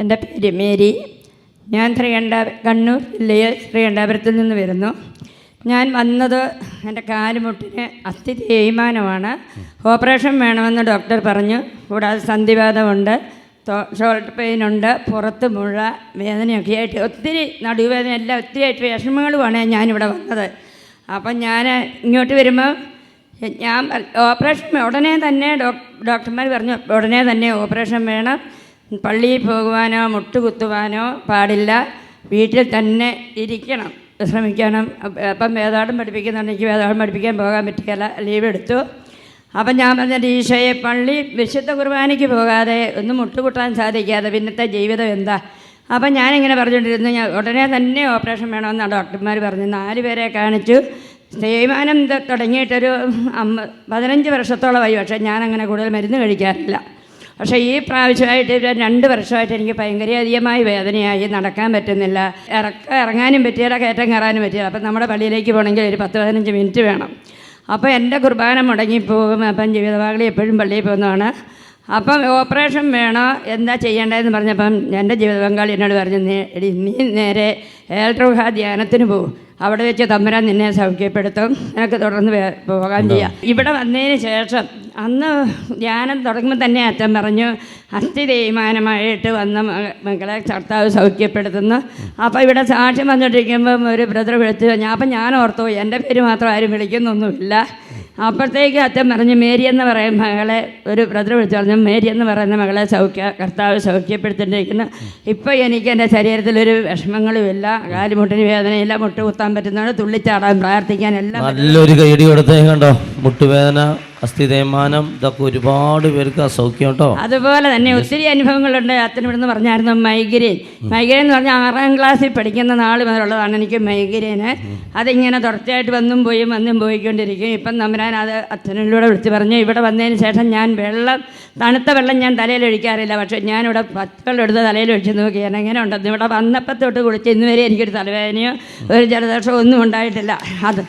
എന്റെ പേര് മേരി. ഞാൻ ശ്രീകണ്ഠാ കണ്ണൂർ ജില്ലയിൽ ശ്രീകണ്ഠാപുരത്തിൽ നിന്ന് വരുന്നു. ഞാൻ വന്നത് എന്റെ കാലുമുട്ടിന് അസ്ഥി തേയ്മാനമാണ്. ഓപ്പറേഷൻ വേണമെന്ന് ഡോക്ടർ പറഞ്ഞു. കൂടാതെ സന്ധിവാദമുണ്ട് ഷോൾഡർ പെയിൻ ഉണ്ട്. പുറത്ത് മുഴ വേദനയൊക്കെ ആയിട്ട് ഒത്തിരി നടുവേദന എല്ലാം ഒത്തിരി ആയിട്ട് വിഷമങ്ങളുമാണ് ഞാനിവിടെ വന്നത്. അപ്പം ഞാൻ ഇങ്ങോട്ട് വരുമ്പോൾ ഞാൻ ഓപ്പറേഷൻ ഉടനെ തന്നെ ഡോക്ടർമാർ പറഞ്ഞു ഉടനെ തന്നെ ഓപ്പറേഷൻ വേണം. പള്ളിയിൽ പോകുവാനോ മുട്ടുകുത്തുവാനോ പാടില്ല. വീട്ടിൽ തന്നെ ഇരിക്കണം. ശ്രമിക്കണം അപ്പ- വേദാടം പഠിപ്പിക്കുന്നുണ്ട്. എനിക്ക് വേദാടം പഠിപ്പിക്കാൻ പോകാൻ പറ്റിയല്ല ലീവ് എടുത്തു. അപ്പം ഞാൻ പറഞ്ഞ ഈശോയെ പള്ളി വിശുദ്ധ കുർബാനയ്ക്ക് പോകാതെ ഒന്നും മുട്ടുകുട്ടാൻ സാധിക്കാതെ പിന്നത്തെ ജീവിതം എന്താ? അപ്പം ഞാനിങ്ങനെ പറഞ്ഞുകൊണ്ടിരുന്നു ഞാൻ ഉടനെ തന്നെ ഓപ്പറേഷൻ വേണമെന്നാണ് ഡോക്ടർമാർ പറഞ്ഞു. നാല് പേരെ കാണിച്ചു. തേയ്മാനം തുടങ്ങിയിട്ടൊരു അമ്മ പതിനഞ്ച് വർഷത്തോളമായി. പക്ഷേ ഞാനങ്ങനെ കൂടുതൽ മരുന്ന് കഴിക്കാറില്ല. പക്ഷേ ഈ പ്രാവശ്യമായിട്ട് രണ്ട് വർഷമായിട്ട് എനിക്ക് ഭയങ്കരധികമായി വേദനയായി. നടക്കാൻ പറ്റുന്നില്ല. ഇറക്ക ഇറങ്ങാനും പറ്റിയില്ല കയറ്റം കയറാനും പറ്റിയില്ല. അപ്പം നമ്മുടെ പള്ളിയിലേക്ക് പോകണമെങ്കിൽ ഒരു പത്ത് പതിനഞ്ച് മിനിറ്റ് വേണം. അപ്പോൾ എന്റെ കുർബാന മുടങ്ങിപ്പോകും. അപ്പം ജീവിതപാകളി എപ്പോഴും പള്ളിയിൽ പോകുന്നതാണ്. അപ്പം ഓപ്പറേഷൻ വേണോ? എന്താ ചെയ്യേണ്ടതെന്ന് പറഞ്ഞപ്പം എന്റെ ജീവിത പങ്കാളി എന്നോട് പറഞ്ഞു "നീ- നീ നേരെ ഏൽട്രോഹ ധ്യാനത്തിന് പോകും അവിടെ വെച്ച് തമ്പുരാൻ നിന്നെ സൗഖ്യപ്പെടുത്തും. നിനക്ക് തുടർന്ന് പോകാൻ ചെയ്യാം. ഇവിടെ വന്നതിന് ശേഷം അന്ന് ധ്യാനം തുടങ്ങുമ്പോൾ തന്നെ അച്ഛൻ പറഞ്ഞു അസ്ഥി തേയ്മാനമായിട്ട് വന്ന മക- മകളെ കർത്താവ് സൗഖ്യപ്പെടുത്തുന്നു. അപ്പോൾ ഇവിടെ സാക്ഷ്യം വന്നിട്ടിരിക്കുമ്പം ഒരു ബ്രദർ വിളിച്ചു ഞാൻ അപ്പം ഞാൻ ഓർത്തു എന്റെ പേര് മാത്രം ആരും വിളിക്കുന്നൊന്നുമില്ല. അപ്പോഴത്തേക്ക് അച്ഛൻ പറഞ്ഞു മേരി എന്ന് പറയും മകളെ ഒരു ബ്രദർ വിളിച്ചു പറഞ്ഞു മേരി എന്ന് പറയുന്ന മകളെ സൗഖ്യ കർത്താവ് സൗഖ്യപ്പെടുത്തിണ്ടിരിക്കുന്നു ഇപ്പോൾ എനിക്ക് എന്റെ ശരീരത്തിലൊരു വിഷമങ്ങളുമില്ല കാലുമുട്ടിന് വേദനയില്ല മുട്ട് കുത്താൻ പറ്റുന്നതാണ് തുള്ളിച്ചാടാൻ പ്രാർത്ഥിക്കാൻ എല്ലാം നല്ലൊരു കൊടുത്തേ കണ്ടോ? മുട്ടുവേദന അസ്ഥി തേയ്മാനം ഇതൊക്കെ ഒരുപാട് പേർക്ക് അസൗഖ്യം കേട്ടോ. അതുപോലെ തന്നെ ഒത്തിരി അനുഭവങ്ങളുണ്ട്. അച്ഛൻ ഇവിടുന്ന് പറഞ്ഞായിരുന്നു മൈഗ്രെയിൻ മൈഗ്രെയിൻ എന്ന് പറഞ്ഞാൽ ആറാം ക്ലാസ്സിൽ പഠിക്കുന്ന നാൾ മുതലുള്ളതാണ് എനിക്ക് മൈഗ്രെയിന് അതിങ്ങനെ തുടർച്ചയായിട്ട് വന്നും പോയും വന്നും പോയിക്കൊണ്ടിരിക്കും. ഇപ്പം നമ്പരാൻ അത് അച്ഛനിലൂടെ വിളിച്ച് പറഞ്ഞു ഇവിടെ വന്നതിന് ശേഷം ഞാൻ വെള്ളം തണുത്ത വെള്ളം ഞാൻ തലയിൽ ഒഴിക്കാറില്ല. പക്ഷേ ഞാനിവിടെ പച്ചവെള്ളം എടുത്ത് തലയിൽ ഒഴിച്ച് നോക്കിയാണ് എങ്ങനെ ഉണ്ടെന്ന് ഇവിടെ വന്നപ്പോൾ തൊട്ട് കുളിച്ച് ഇന്നുവരെ എനിക്കൊരു തലവേദനയോ ഒരു ജലദോഷമോ ഒന്നും ഉണ്ടായിട്ടില്ല. അത്.